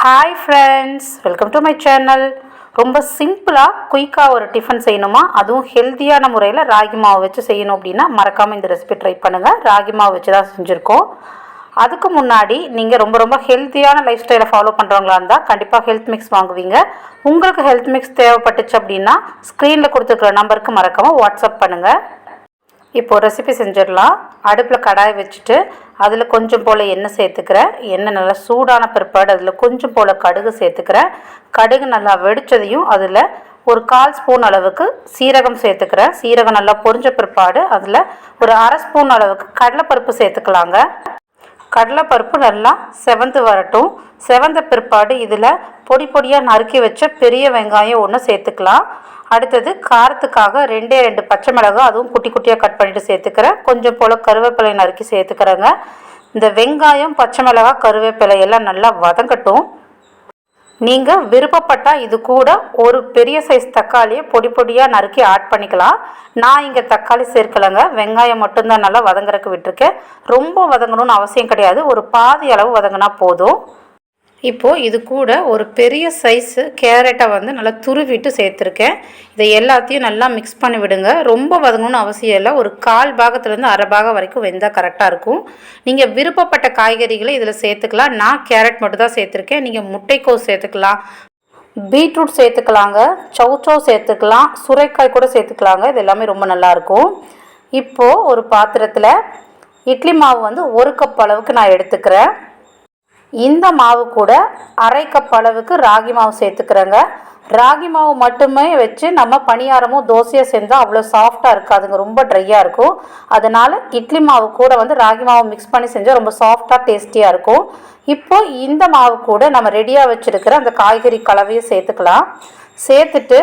Hi friends welcome to my channel ரொம்ப சிம்பிளாக குயிக்காக ஒரு டிஃபன் செய்யணுமா? அதுவும் ஹெல்த்தியான முறையில் ராகி மாவு வச்சு செய்யணும் அப்படின்னா மறக்காமல் இந்த ரெசிபி ட்ரை பண்ணுங்கள் ராகி மாவு வச்சு தான் செஞ்சுருக்கோம். அதுக்கு முன்னாடி நீங்கள் ரொம்ப ரொம்ப ஹெல்த்தியான லைஃப் ஸ்டைலை ஃபாலோ பண்ணுறவங்களா இருந்தால் கண்டிப்பாக ஹெல்த் மிக்ஸ் வாங்குவீங்க. உங்களுக்கு ஹெல்த் மிக்ஸ் தேவைப்பட்டுச்சு அப்படின்னா ஸ்க்ரீனில் கொடுத்துருக்குற நம்பருக்கு மறக்காமல் வாட்ஸ்அப் பண்ணுங்கள் இப்போது ரெசிபி செஞ்சிடலாம். அடுப்பில் கடாய் வச்சுட்டு அதில் கொஞ்சம் போல் எண்ணெய் சேர்த்துக்கிறேன் எண்ணெய் நல்லா சூடான பிற்பாடு அதில் கொஞ்சம் போல் கடுகு சேர்த்துக்கிறேன் கடுகு நல்லா வெடித்ததையும் அதில் ஒரு கால் ஸ்பூன் அளவுக்கு சீரகம் சேர்த்துக்கிறேன் சீரகம் நல்லா பொரிஞ்ச பிற்பாடு அதில் ஒரு அரை ஸ்பூன் அளவுக்கு கடலைப்பருப்பு சேர்த்துக்கலாங்க. கடலைப்பருப்பு நல்லா செவந்து வரட்டும். செவந்த பிற்பாடு இதில் பொடி பொடியாக நறுக்கி வச்ச பெரிய வெங்காயம் ஒன்று சேர்த்துக்கலாம். அடுத்தது காரத்துக்காக ரெண்டே ரெண்டு பச்சை மிளகா அதுவும் குட்டி குட்டியாக கட் பண்ணிவிட்டு சேர்த்துக்கிறேன். கொஞ்சம் போல் கருவேப்பிலை நறுக்கி சேர்த்துக்கிறேங்க. இந்த வெங்காயம் பச்சை மிளகா கருவேப்பிலை எல்லாம் நல்லா வதங்கட்டும். நீங்கள் விருப்பப்பட்டால் இது கூட ஒரு பெரிய சைஸ் தக்காளியை பொடி பொடியாக நறுக்கி ஆட் பண்ணிக்கலாம். நான் இங்கே தக்காளி சேர்க்கலைங்க. வெங்காயம் மட்டும்தான் நல்லா வதங்குறதுக்கு விட்டுருக்கேன். ரொம்ப வதங்கணும்னு அவசியம் கிடையாது. ஒரு பாதி அளவு வதங்கினா போதும். இப்போது இது கூட ஒரு பெரிய சைஸு கேரட்டை வந்து நல்லா துருவிட்டு சேர்த்துருக்கேன். இதை எல்லாத்தையும் நல்லா மிக்ஸ் பண்ணி விடுங்க. ரொம்ப வதங்கணும்னு அவசியம் இல்லை. ஒரு கால் பாகத்துலேருந்து அரை பாகம் வரைக்கும் வெந்தால் கரெக்டாக இருக்கும். நீங்கள் விருப்பப்பட்ட காய்கறிகளை இதில் சேர்த்துக்கலாம். நான் கேரட் மட்டும் தான் சேர்த்துருக்கேன். நீங்கள் முட்டைக்கோஸ் சேர்த்துக்கலாம். பீட்ரூட் சேர்த்துக்கலாங்க. சௌச்சோ சேர்த்துக்கலாம். சுரைக்காய் கூட சேர்த்துக்கலாங்க. இது எல்லாமே ரொம்ப நல்லாயிருக்கும் இப்போது ஒரு பாத்திரத்தில் இட்லி மாவு வந்து ஒரு கப் அளவுக்கு நான் எடுத்துக்கிறேன். இந்த மாவு கூட அரை கப் அளவுக்கு ராகி மாவு சேர்த்துக்கிறேங்க. ராகி மாவு மட்டுமே வச்சு நம்ம பணியாரமும் தோசையாக செஞ்சால் அவ்வளோ சாஃப்டாக இருக்காதுங்க. ரொம்ப ட்ரையாக இருக்கும். அதனால் இட்லி மாவு கூட வந்து ராகி மாவு மிக்ஸ் பண்ணி செஞ்சால் ரொம்ப சாஃப்டாக டேஸ்டியாக இருக்கும். இப்போ இந்த மாவு கூட நம்ம ரெடியாக வச்சுருக்கிற அந்த காய்கறி கலவையை சேர்த்துக்கலாம். சேர்த்துட்டு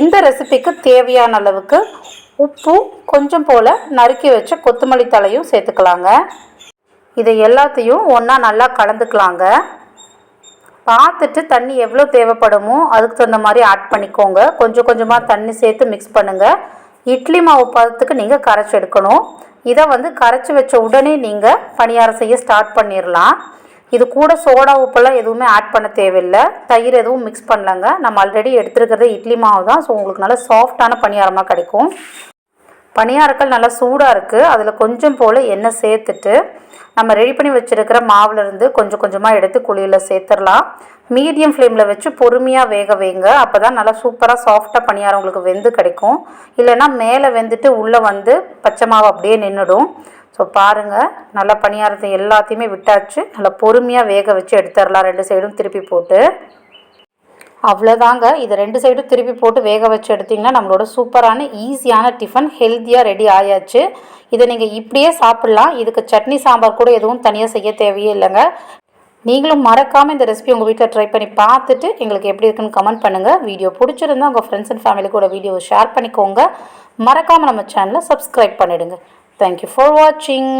இந்த ரெசிபிக்கு தேவையான அளவுக்கு உப்பும் கொஞ்சம் போல் நறுக்கி வச்ச கொத்தமல்லி தலையும் சேர்த்துக்கலாங்க. இதை எல்லாத்தையும் ஒன்றா நல்லா கலந்துக்கலாங்க. பார்த்துட்டு தண்ணி எவ்வளோ தேவைப்படுமோ அதுக்கு தகுந்த மாதிரி ஆட் பண்ணிக்கோங்க. கொஞ்சம் கொஞ்சமாக தண்ணி சேர்த்து மிக்ஸ் பண்ணுங்கள் இட்லி மாவு பதத்துக்கு நீங்கள் கரைச்சி எடுக்கணும். இதை வந்து கரைச்சி வச்ச உடனே நீங்கள் பணியாரம் செய்ய ஸ்டார்ட் பண்ணிடலாம் இது கூட சோடா உப்பெல்லாம் எதுவுமே ஆட் பண்ண தேவையில்லை. தயிர் எதுவும் மிக்ஸ் பண்ணலங்க. நம்ம ஆல்ரெடி எடுத்துருக்கிறது இட்லி மாவு தான். ஸோ உங்களுக்கு நல்லா சாஃப்டான பணியாரமாக கிடைக்கும். பணியாரக்கள் நல்லா சூடாக இருக்குது அதில் கொஞ்சம் போல் எண்ணெய் சேர்த்துட்டு நம்ம ரெடி பண்ணி வச்சுருக்கிற மாவுலேருந்து கொஞ்சம் கொஞ்சமாக எடுத்து குழியில் சேர்த்துடலாம். மீடியம் ஃப்ளேமில் வச்சு பொறுமையாக வேக வைங்க. அப்போ தான் நல்லா சூப்பராக சாஃப்டாக பணியாரம் உங்களுக்கு வெந்து கிடைக்கும். இல்லைன்னா மேலே வெந்துட்டு உள்ளே வந்து பச்சை மாவு அப்படியே நின்றுடும் ஸோ பாருங்கள் நல்லா பணியாரத்தை எல்லாத்தையுமே விட்டாச்சு. நல்லா பொறுமையாக வேக வச்சு எடுத்துடலாம். ரெண்டு சைடும் திருப்பி போட்டு. அவ்வளோதாங்க இது ரெண்டு சைடும் திருப்பி போட்டு வேக வச்சு எடுத்திங்கன்னா நம்மளோட சூப்பரான ஈஸியான டிஃபன் ஹெல்த்தியாக ரெடி ஆயாச்சு. இதை நீங்கள் இப்படியே சாப்பிட்லாம். இதுக்கு சட்னி சாம்பார் கூட எதுவும் தனியாக செய்ய தேவையே இல்லைங்க. நீங்களும் மறக்காமல் இந்த ரெசிபி உங்கள் வீட்டில் ட்ரை பண்ணி பார்த்துட்டு எங்களுக்கு எப்படி இருக்குன்னு கமெண்ட் பண்ணுங்கள் வீடியோ பிடிச்சிருந்தா உங்கள் ஃப்ரெண்ட்ஸ் அண்ட் ஃபேமிலி கூட வீடியோவை ஷேர் பண்ணிக்கோங்க. மறக்காமல் நம்ம சேனலை சப்ஸ்கிரைப் பண்ணிவிடுங்க தேங்க்யூ ஃபார் வாட்சிங்